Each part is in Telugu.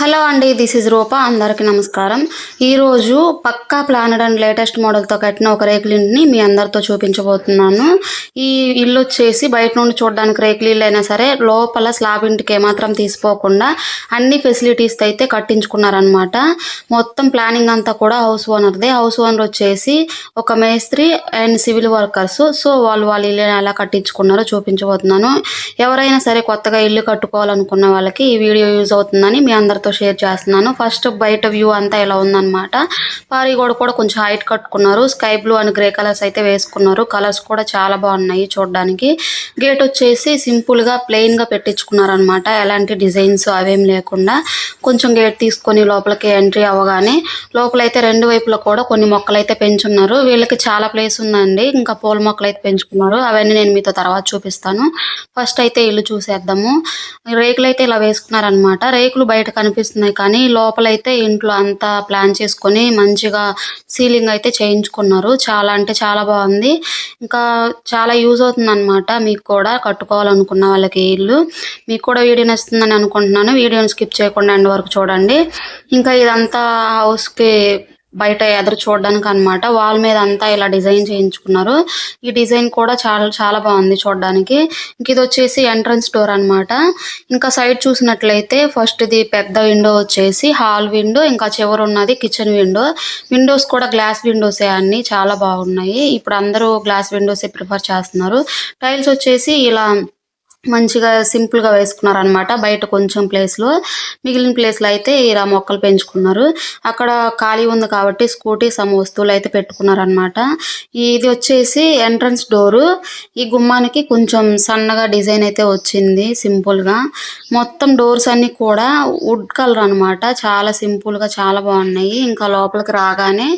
హలో అండి దిస్ ఇస్ రూప. అందరికీ నమస్కారం. ఈరోజు పక్కా ప్లానెడ్ అండ్ లేటెస్ట్ మోడల్తో కట్టిన ఒక రేకులింటిని మీ అందరితో చూపించబోతున్నాను. ఈ ఇల్లు వచ్చేసి బయట నుండి చూడడానికి రేకులు ఇల్లు అయినా సరే లోపల స్లాబ్ ఇంటికి ఏమాత్రం తీసుకోకుండా అన్ని ఫెసిలిటీస్ అయితే కట్టించుకున్నారనమాట మొత్తం ప్లానింగ్ అంతా కూడా హౌస్ ఓనర్దే హౌస్ ఓనర్ వచ్చేసి ఒక మేస్త్రి అండ్ సివిల్ వర్కర్స్ సో వాళ్ళు వాళ్ళ ఇల్లు ఎలా కట్టించుకున్నారో చూపించబోతున్నాను. ఎవరైనా సరే కొత్తగా ఇల్లు కట్టుకోవాలనుకున్న వాళ్ళకి ఈ వీడియో యూజ్ అవుతుందని మీ అందరితో షేర్ చేస్తున్నాను. ఫస్ట్ బయట వ్యూ అంతా ఇలా ఉందన్నమాట. పారి గోడ కూడా కొంచెం హైట్ కట్టుకున్నారు. Sky blue and grey colours అయితే వేసుకున్నారు. కలర్స్ కూడా చాలా బాగున్నాయి చూడడానికి. గేట్ వచ్చేసి సింపుల్ ప్లెయిన్గా ప్లెయిన్గా పెట్టించుకున్నారు అనమాట ఎలాంటి డిజైన్స్ అవేం లేకుండా. కొంచెం గేట్ తీసుకొని లోపలికి ఎంట్రీ అవ్వగానే లోపలైతే రెండు వైపులా కూడా కొన్ని మొక్కలు అయితే పెంచున్నారు. వీళ్ళకి చాలా ప్లేస్ ఉందండి. ఇంకా పూల మొక్కలు అయితే పెంచుకున్నారు. అవన్నీ నేను మీతో తర్వాత చూపిస్తాను. ఫస్ట్ అయితే ఇల్లు చూసేద్దాము. రేకులు అయితే ఇలా వేసుకున్నారనమాట రేకులు బయట కనిపి కనిపిస్తున్నాయి. కానీ లోపలైతే ఇంట్లో అంతా ప్లాన్ చేసుకొని మంచిగా సీలింగ్ అయితే చేయించుకున్నారు. చాలా అంటే చాలా బాగుంది. ఇంకా చాలా యూజ్ అవుతుంది అనమాట మీకు కూడా కట్టుకోవాలనుకున్న వాళ్ళకి ఇల్లు. మీకు కూడా వీడియో నచ్చుతుందని అనుకుంటున్నాను. వీడియోని స్కిప్ చేయకుండా ఎండ్ వరకు చూడండి. ఇంకా ఇదంతా హౌస్కి బయట ఎదురు చూడడానికి అన్నమాట వాల్ మీద అంతా ఇలా డిజైన్ చేయించుకున్నారు. ఈ డిజైన్ కూడా చాలా చాలా బాగుంది చూడడానికి. ఇంక ఇది వచ్చేసి ఎంట్రన్స్ డోర్ అన్నమాట. ఇంకా సైడ్ చూసినట్లయితే ఫస్ట్ ఇది పెద్ద విండో వచ్చేసి హాల్ విండో ఇంకా చివరి ఉన్నది కిచెన్ విండో. విండోస్ కూడా గ్లాస్ విండోసే అన్ని చాలా బాగున్నాయి. ఇప్పుడు అందరూ గ్లాస్ విండోసే ప్రిఫర్ చేస్తున్నారు. టైల్స్ వచ్చేసి ఇలా మంచిగా సింపుల్గా వేసుకున్నారు అనమాట బయట కొంచెం ప్లేస్లో. మిగిలిన ప్లేస్లో అయితే ఇలా మొక్కలు పెంచుకున్నారు. అక్కడ ఖాళీ ఉంది కాబట్టి స్కూటీ సమ వస్తువులు అయితే పెట్టుకున్నారు అనమాట ఇది వచ్చేసి ఎంట్రన్స్ డోరు ఈ గుమ్మానికి కొంచెం సన్నగా డిజైన్ అయితే వచ్చింది సింపుల్గా. మొత్తం డోర్స్ అన్ని కూడా వుడ్ కలర్ అన్నమాట. చాలా సింపుల్గా చాలా బాగున్నాయి. ఇంకా లోపలికి రాగానే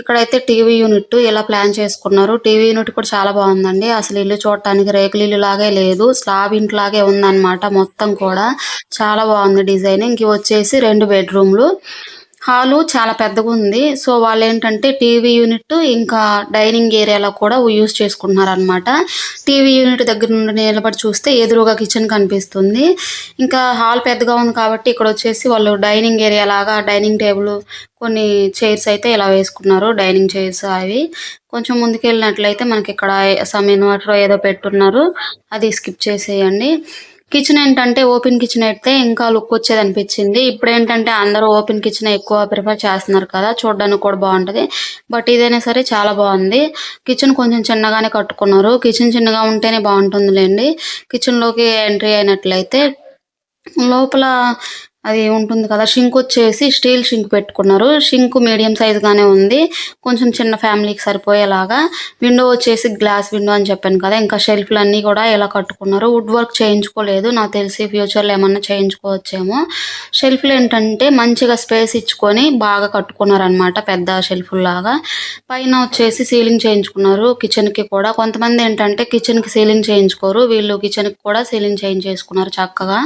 ఇక్కడైతే టీవీ యూనిట్ ఇలా ప్లాన్ చేసుకున్నారు. టీవీ యూనిట్ కూడా చాలా బాగుందండి. అసలు ఇల్లు చూడటానికి రేకులు ఇల్లు లాగే లేదు. స్లాబ్ లాగే ఉందన్నమాట. మొత్తం కూడా చాలా బాగుంది డిజైన్. ఇంక వచ్చేసి రెండు బెడ్రూమ్లు. హాలు చాలా పెద్దగా ఉంది. సో వాళ్ళు ఏంటంటే టీవీ యూనిట్ ఇంకా డైనింగ్ ఏరియాలో కూడా యూజ్ చేసుకుంటున్నారు అనమాట టీవీ యూనిట్ దగ్గర నుండి నిలబడి చూస్తే ఎదురుగా కిచెన్ కనిపిస్తుంది. ఇంకా హాల్ పెద్దగా ఉంది కాబట్టి ఇక్కడ వచ్చేసి వాళ్ళు డైనింగ్ ఏరియా లాగా డైనింగ్ టేబుల్ కొన్ని చైర్స్ అయితే ఇలా వేసుకున్నారు. డైనింగ్ చైర్స్ అవి. కొంచెం ముందుకెళ్ళినట్లయితే మనకి ఇక్కడ సమ్ ఇన్వర్టర్ ఏదో పెట్టున్నారు. అది స్కిప్ చేసేయండి. కిచెన్ ఏంటంటే ఓపెన్ కిచెన్ అయితే ఇంకా లుక్ వచ్చేది అనిపించింది. ఇప్పుడు ఏంటంటే అందరూ ఓపెన్ కిచెన్ ఎక్కువ ప్రిఫర్ చేస్తున్నారు కదా చూడడానికి కూడా బాగుంటది. బట్ ఇదైనా సరే చాలా బాగుంది. కిచెన్ కొంచెం చిన్నగానే కట్టుకున్నారు. కిచెన్ చిన్నగా ఉంటేనే బాగుంటుందిలేండి. కిచెన్లోకి ఎంట్రీ అయినట్లయితే లోపల అది ఉంటుంది కదా. షింక్ వచ్చేసి స్టీల్ షింక్ పెట్టుకున్నారు. షింక్ మీడియం సైజ్ గానే ఉంది. కొంచెం చిన్న ఫ్యామిలీకి సరిపోయేలాగా. విండో వచ్చేసి గ్లాస్ విండో అని చెప్పాను కదా. ఇంకా షెల్ఫ్లు అన్నీ కూడా ఇలా కట్టుకున్నారు వుడ్ వర్క్ చేయించుకోలేదు. నాకు తెలిసి ఫ్యూచర్లో ఏమన్నా చేయించుకోవచ్చేమో. షెల్ఫ్లు ఏంటంటే మంచిగా స్పేస్ ఇచ్చుకొని బాగా కట్టుకున్నారనమాట పెద్ద షెల్ఫ్ లాగా. పైన వచ్చేసి సీలింగ్ చేయించుకున్నారు కిచెన్కి కూడా. కొంతమంది ఏంటంటే కిచెన్కి సీలింగ్ చేయించుకోరు. వీళ్ళు కిచెన్కి కూడా సీలింగ్ చేయించేసుకున్నారు చక్కగా.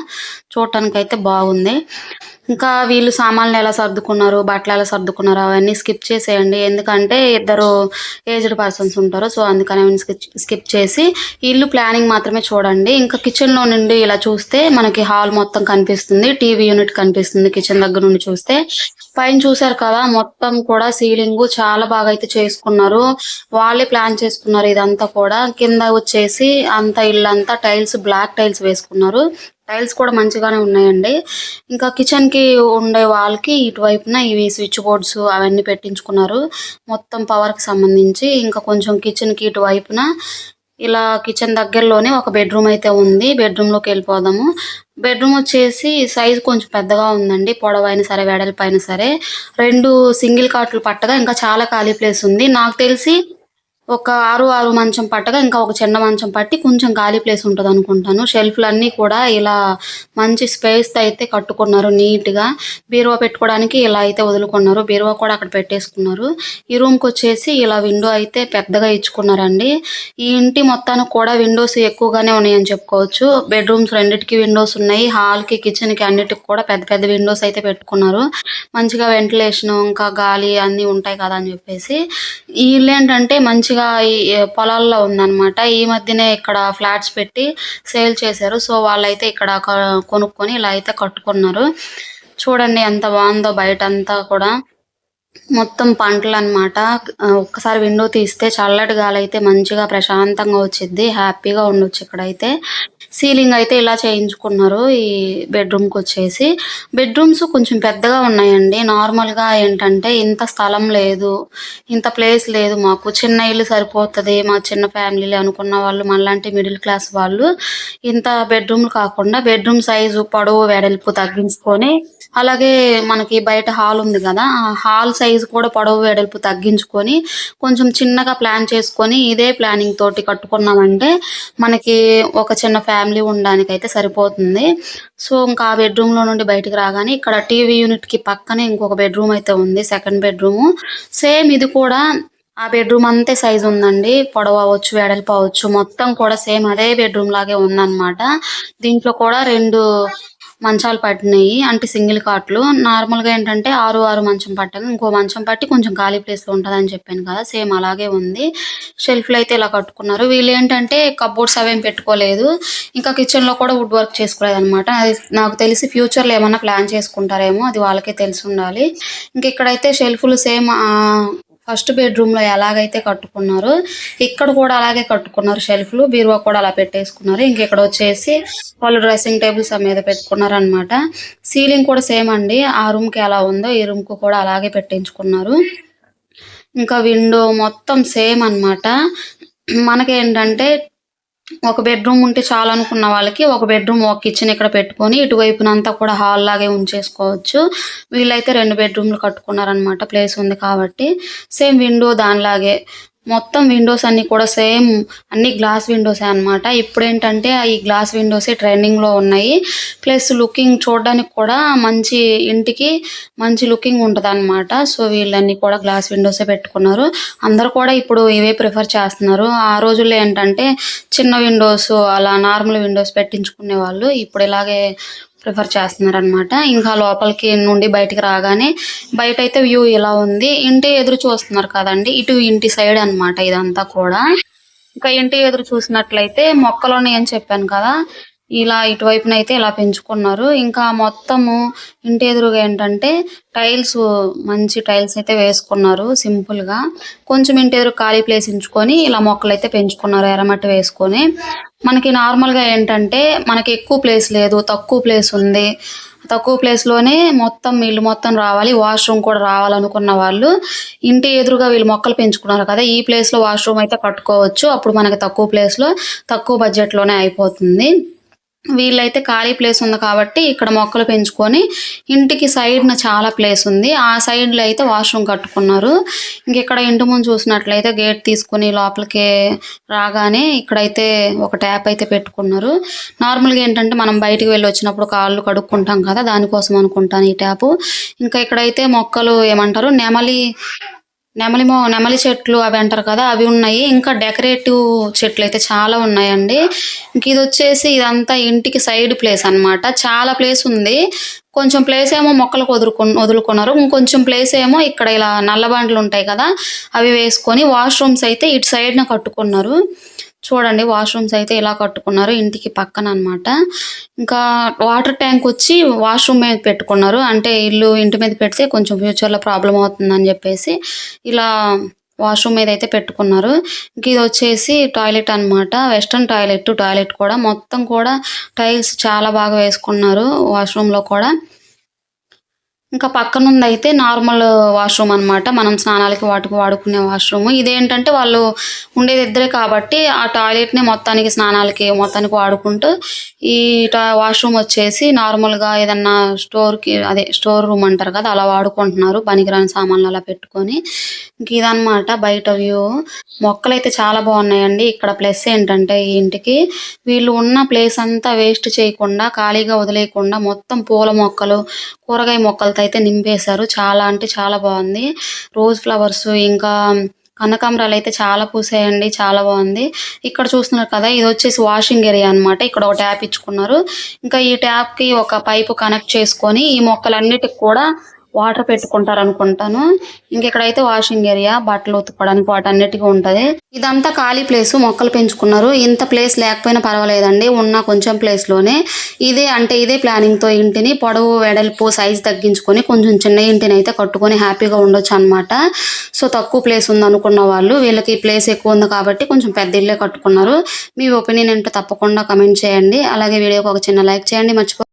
చూడటానికి అయితే బాగుంది. ఇంకా వీళ్ళు సామాన్లు ఎలా సర్దుకున్నారు బట్టలు ఎలా సర్దుకున్నారు అవన్నీ స్కిప్ చేసేయండి. ఎందుకంటే ఇద్దరు ఏజ్డ్ పర్సన్స్ ఉంటారు సో అందుకని అవన్నీ స్కిప్ స్కిప్ చేసి ఇల్లు ప్లానింగ్ మాత్రమే చూడండి. ఇంకా కిచెన్లో నుండి ఇలా చూస్తే మనకి హాల్ మొత్తం కనిపిస్తుంది టీవీ యూనిట్ కనిపిస్తుంది కిచెన్ దగ్గర నుండి చూస్తే. పైన చూసారు కదా మొత్తం కూడా సీలింగ్ చాలా బాగా అయితే చేసుకున్నారు. వాళ్ళే ప్లాన్ చేసుకున్నారు ఇదంతా కూడా. కింద వచ్చేసి అంత ఇల్లంతా టైల్స్ బ్లాక్ టైల్స్ వేసుకున్నారు. టైల్స్ కూడా మంచిగానే ఉన్నాయండి. ఇంకా కిచెన్కి ఉండే వాళ్ళకి ఇటువైపున ఇవి స్విచ్ బోర్డ్స్ అవన్నీ పెట్టించుకున్నారు. మొత్తం పవర్కి సంబంధించి ఇంకా కొంచెం కిచెన్కి ఇటువైపున ఇలా కిచెన్ దగ్గరలోనే ఒక బెడ్రూమ్ అయితే ఉంది. బెడ్రూమ్లోకి వెళ్ళిపోదాము. బెడ్రూమ్ వచ్చేసి సైజ్ కొంచెం పెద్దగా ఉందండి. పొడవైనా సరే వెడల్పైన సరే. రెండు సింగిల్ కాట్లు పట్టగా ఇంకా చాలా ఖాళీ ప్లేస్ ఉంది. నాకు తెలిసి ఒక ఆరు ఆరు మంచం పట్టగా ఇంకా ఒక చిన్న మంచం పట్టి కొంచెం ఖాళీ ప్లేస్ ఉంటుంది అనుకుంటాను షెల్ఫ్లన్నీ కూడా ఇలా మంచి స్పేస్ అయితే కట్టుకున్నారు నీట్గా బీరువా పెట్టుకోవడానికి ఇలా అయితే వదులుకున్నారు. బీరువా కూడా అక్కడ పెట్టేసుకున్నారు. ఈ రూమ్కి వచ్చేసి ఇలా విండో అయితే పెద్దగా ఇచ్చుకున్నారండి. ఈ ఇంటి మొత్తానికి కూడా విండోస్ ఎక్కువగానే ఉన్నాయని చెప్పుకోవచ్చు. బెడ్రూమ్స్ రెండిటికి విండోస్ ఉన్నాయి. హాల్కి కిచెన్కి అన్నిటికి కూడా పెద్ద పెద్ద విండోస్ అయితే పెట్టుకున్నారు. మంచిగా వెంటిలేషన్ ఇంకా గాలి అన్ని ఉంటాయి కదా అని చెప్పేసి. ఈ మంచిగా ఏంటంటే మంచిగా ఈ పొలాల్లో ఉందన్నమాట. ఈ మధ్యనే ఇక్కడ ఫ్లాట్స్ పెట్టి సేల్ చేశారు. సో వాళ్ళైతే ఇక్కడ కొనుక్కొని ఇలా అయితే కట్టుకున్నారు. చూడండి ఎంత బాగుందో బయట అంతా కూడా. మొత్తం పంటలు అనమాట ఒక్కసారి విండో తీస్తే చల్లటి గాలి అయితే మంచిగా ప్రశాంతంగా వచ్చింది హ్యాపీగా ఉండొచ్చు ఇక్కడైతే. సీలింగ్ అయితే ఇలా చేయించుకున్నారు ఈ బెడ్రూమ్కి వచ్చేసి. బెడ్రూమ్స్ కొంచెం పెద్దగా ఉన్నాయండి. నార్మల్గా ఏంటంటే ఇంత స్థలం లేదు ఇంత ప్లేస్ లేదు మాకు. చిన్న ఇల్లు సరిపోతది మా చిన్న ఫ్యామిలీ అనుకున్న వాళ్ళు మనలాంటి మిడిల్ క్లాస్ వాళ్ళు ఇంత బెడ్రూమ్లు కాకుండా బెడ్రూమ్ సైజు పొడవు వెడల్పు తగ్గించుకొని అలాగే మనకి బయట హాల్ ఉంది కదా ఆ హాల్ సైజు కూడా పొడవు వెడల్పు తగ్గించుకొని కొంచెం చిన్నగా ప్లాన్ చేసుకొని ఇదే ప్లానింగ్ తోటి కట్టుకున్నామంటే మనకి ఒక చిన్న ఫ్యామిలీ ఉండడానికి అయితే సరిపోతుంది. సో ఇంకా ఆ బెడ్రూమ్లో నుండి బయటకు రాగానే ఇక్కడ టీవీ యూనిట్కి పక్కనే ఇంకొక బెడ్రూమ్ అయితే ఉంది సెకండ్ బెడ్రూమ్. సేమ్ ఇది కూడా ఆ బెడ్రూమ్ అంతే సైజు ఉందండి. పొడవు అవ్వచ్చు వెడల్పు అవ్వచ్చు మొత్తం కూడా సేమ్ అదే బెడ్రూమ్ లాగే ఉందన్నమాట. దీంట్లో కూడా రెండు మంచాలు పట్టినాయి అంటే సింగిల్ కాట్లు. నార్మల్గా ఏంటంటే ఆరు ఆరు మంచం పట్టాను. ఇంకో మంచం పట్టి కొంచెం ఖాళీ ప్లేస్లో ఉంటదని చెప్పాను కదా సేమ్ అలాగే ఉంది. షెల్ఫ్లు అయితే ఇలా కట్టుకున్నారు. వీళ్ళు ఏంటంటే కబోర్డ్స్ అవేం పెట్టుకోలేదు. ఇంకా కిచెన్లో కూడా వుడ్ వర్క్ చేసుకోలేదు అనమాట అది నాకు తెలిసి ఫ్యూచర్లో ఏమన్నా ప్లాన్ చేసుకుంటారేమో అది వాళ్ళకే తెలిసి ఉండాలి. ఇంక ఇక్కడైతే షెల్ఫ్లు సేమ్ ఫస్ట్ బెడ్రూమ్లో ఎలాగైతే కట్టుకున్నారో ఇక్కడ కూడా అలాగే కట్టుకున్నారు షెల్ఫ్లు బీరువా కూడా అలా పెట్టేసుకున్నారు. ఇంక ఇక్కడ వచ్చేసి వాళ్ళు డ్రెస్సింగ్ టేబుల్స్ మీద పెట్టుకున్నారు అనమాట సీలింగ్ కూడా సేమ్ అండి. ఆ రూమ్కి ఎలా ఉందో ఈ రూమ్కు కూడా అలాగే పెట్టించుకున్నారు. ఇంకా విండో మొత్తం సేమ్ అన్నమాట. మనకేంటంటే ఒక బెడ్రూమ్ ఉంటే చాలు అనుకున్న వాళ్ళకి ఒక బెడ్రూమ్ ఒక కిచెన్ ఇక్కడ పెట్టుకొని ఇటువైపునంతా కూడా హాల్ లాగే ఉంచేసుకోవచ్చు. వీళ్ళైతే రెండు బెడ్రూమ్లు కట్టుకున్నారనమాట ప్లేస్ ఉంది కాబట్టి. సేమ్ విండో దానిలాగే మొత్తం విండోస్ అన్ని కూడా సేమ్ అన్ని గ్లాస్ విండోసే అన్నమాట. ఇప్పుడు ఏంటంటే ఈ గ్లాస్ విండోసే ట్రెండింగ్లో ఉన్నాయి. ప్లస్ లుకింగ్ చూడడానికి కూడా మంచి ఇంటికి మంచి లుకింగ్ ఉంటది సో వీళ్ళన్నీ కూడా గ్లాస్ విండోసే పెట్టుకున్నారు. అందరు కూడా ఇప్పుడు ఇవే ప్రిఫర్ చేస్తున్నారు. ఆ రోజుల్లో ఏంటంటే చిన్న విండోస్ అలా నార్మల్ విండోస్ పెట్టించుకునే వాళ్ళు ఇప్పుడు ఇలాగే ప్రిఫర్ చేస్తున్నారనమాట ఇంకా లోపలికి నుండి బయటికి రాగానే బయట అయితే వ్యూ ఇలా ఉంది. ఇంటి ఎదురు చూస్తున్నారు కదండి ఇటు ఇంటి సైడ్ అన్నమాట ఇదంతా కూడా. ఇంకా ఇంటి ఎదురు చూసినట్లయితే మొక్కలు ఉన్నాయని చెప్పాను కదా ఇలా ఇటువైపున అయితే ఇలా పెంచుకున్నారు. ఇంకా మొత్తము ఇంటి ఎదురుగా ఏంటంటే టైల్స్ మంచి టైల్స్ అయితే వేసుకున్నారు సింపుల్గా కొంచెం ఇంటి ఎదురు ఖాళీ ప్లేస్ ఎంచుకొని ఇలా మొక్కలు అయితే పెంచుకున్నారు ఎర్రమట్టి వేసుకొని. మనకి నార్మల్గా ఏంటంటే మనకి ఎక్కువ ప్లేస్ లేదు తక్కువ ప్లేస్ ఉంది. తక్కువ ప్లేస్లోనే మొత్తం ఇల్లు మొత్తం రావాలి వాష్రూమ్ కూడా రావాలనుకున్న వాళ్ళు ఇంటి ఎదురుగా వీళ్ళు మొక్కలు పెంచుకున్నారు కదా ఈ ప్లేస్లో వాష్రూమ్ అయితే కట్టుకోవచ్చు. అప్పుడు మనకి తక్కువ ప్లేస్లో తక్కువ బడ్జెట్లోనే అయిపోతుంది. వీళ్ళైతే ఖాళీ ప్లేస్ ఉంది కాబట్టి ఇక్కడ మొక్కలు పెంచుకొని ఇంటికి సైడ్న చాలా ప్లేస్ ఉంది. ఆ సైడ్లో అయితే వాష్రూమ్ కట్టుకున్నారు. ఇంకెక్కడ ఇంటి ముందు చూసినట్లయితే గేట్ తీసుకుని లోపలికి రాగానే ఇక్కడైతే ఒక ట్యాప్ అయితే పెట్టుకున్నారు. నార్మల్గా ఏంటంటే మనం బయటికి వెళ్ళి వచ్చినప్పుడు కాళ్ళు కడుక్కుంటాం కదా దానికోసం అనుకుంటాను ఈ ట్యాపు ఇంకా ఇక్కడైతే మొక్కలు ఏమంటారు నెమలి నెమలి మొ నెమలి చెట్లు అవి అంటారు కదా అవి ఉన్నాయి. ఇంకా డెకరేటివ్ చెట్లు అయితే చాలా ఉన్నాయండి. ఇంక ఇది వచ్చేసి ఇదంతా ఇంటికి సైడ్ ప్లేస్ అన్నమాట. చాలా ప్లేస్ ఉంది. కొంచెం ప్లేస్ ఏమో మొక్కలకు వదులుకు వదులుకున్నారు. ఇంకొంచెం ప్లేస్ ఏమో ఇక్కడ ఇలా నల్ల బండ్లు ఉంటాయి కదా అవి వేసుకొని వాష్రూమ్స్ అయితే ఇటు సైడ్న కట్టుకున్నారు. చూడండి వాష్రూమ్స్ అయితే ఇలా కట్టుకున్నారు ఇంటికి పక్కన అన్నమాట. ఇంకా వాటర్ ట్యాంక్ వచ్చి వాష్రూమ్ మీద పెట్టుకున్నారు. అంటే ఇల్లు ఇంటి మీద పెడితే కొంచెం ఫ్యూచర్లో ప్రాబ్లం అవుతుందని చెప్పేసి ఇలా వాష్రూమ్ మీద అయితే పెట్టుకున్నారు. ఇంక ఇది వచ్చేసి టాయిలెట్ అన్నమాట. వెస్ట్రన్ టాయిలెట్ టాయిలెట్ కూడా. మొత్తం కూడా టైల్స్ చాలా బాగా వేసుకున్నారు వాష్రూమ్లో కూడా. ఇంకా పక్కనుంది అయితే నార్మల్ వాష్రూమ్ అన్నమాట. మనం స్నానాలకి వాటికి వాడుకునే వాష్రూమ్. ఇదేంటంటే వాళ్ళు ఉండేది ఇద్దరే కాబట్టి ఆ టాయిలెట్ని మొత్తానికి స్నానాలకి మొత్తానికి వాడుకుంటూ ఈ టా- వాష్రూమ్ వచ్చేసి నార్మల్గా ఏదన్నా స్టోర్కి అదే స్టోర్ రూమ్ అంటారు కదా అలా వాడుకుంటున్నారు. పనికిరాని సామాన్లు అలా పెట్టుకొని. ఇంక ఇదనమాట బయట వ్యూ. మొక్కలు అయితే చాలా బాగున్నాయండి. ఇక్కడ ప్లస్ ఏంటంటే ఈ ఇంటికి వీళ్ళు ఉన్న ప్లేస్ అంతా వేస్ట్ చేయకుండా ఖాళీగా వదిలేయకుండా మొత్తం పూల మొక్కలు కూరగాయ మొక్కలు అయితే నింపేశారు. చాలా అంటే చాలా బాగుంది. రోజ్ ఫ్లవర్స్ ఇంకా కనకాంబరాలు అయితే చాలా పూసాయండి. చాలా బాగుంది. ఇక్కడ చూస్తున్నారు కదా ఇది వచ్చేసి వాషింగ్ ఏరియా అన్నమాట. ఇక్కడ ఒక ట్యాప్ ఇచ్చుకున్నారు. ఇంకా ఈ ట్యాప్కి ఒక పైపు కనెక్ట్ చేసుకొని ఈ మొక్కలన్నిటికి కూడా వాటర్ పెట్టుకుంటారు అనుకుంటాను ఇంకెక్కడైతే వాషింగ్ ఏరియా బట్టలు ఉతుక్కోవడానికి వాటన్నిటికీ ఉంటది. ఇదంతా ఖాళీ ప్లేస్ మొక్కలు పెంచుకున్నారు. ఇంత ప్లేస్ లేకపోయినా పర్వాలేదండి ఉన్న కొంచెం ప్లేస్లోనే. ఇదే అంటే ఇదే ప్లానింగ్తో ఇంటిని పొడవు వెడల్పు సైజ్ తగ్గించుకొని కొంచెం చిన్న ఇంటిని అయితే కట్టుకొని హ్యాపీగా ఉండొచ్చు అన్నమాట. సో తక్కువ ప్లేస్ ఉంది అనుకున్న వాళ్ళు వీళ్ళకి ప్లేస్ ఎక్కువ ఉంది కాబట్టి కొంచెం పెద్ద ఇల్లే కట్టుకున్నారు. మీ ఒపీనియన్ ఏంటో తప్పకుండా కమెంట్ చేయండి. అలాగే వీడియోకి ఒక చిన్న లైక్ చేయండి. మర్చిపో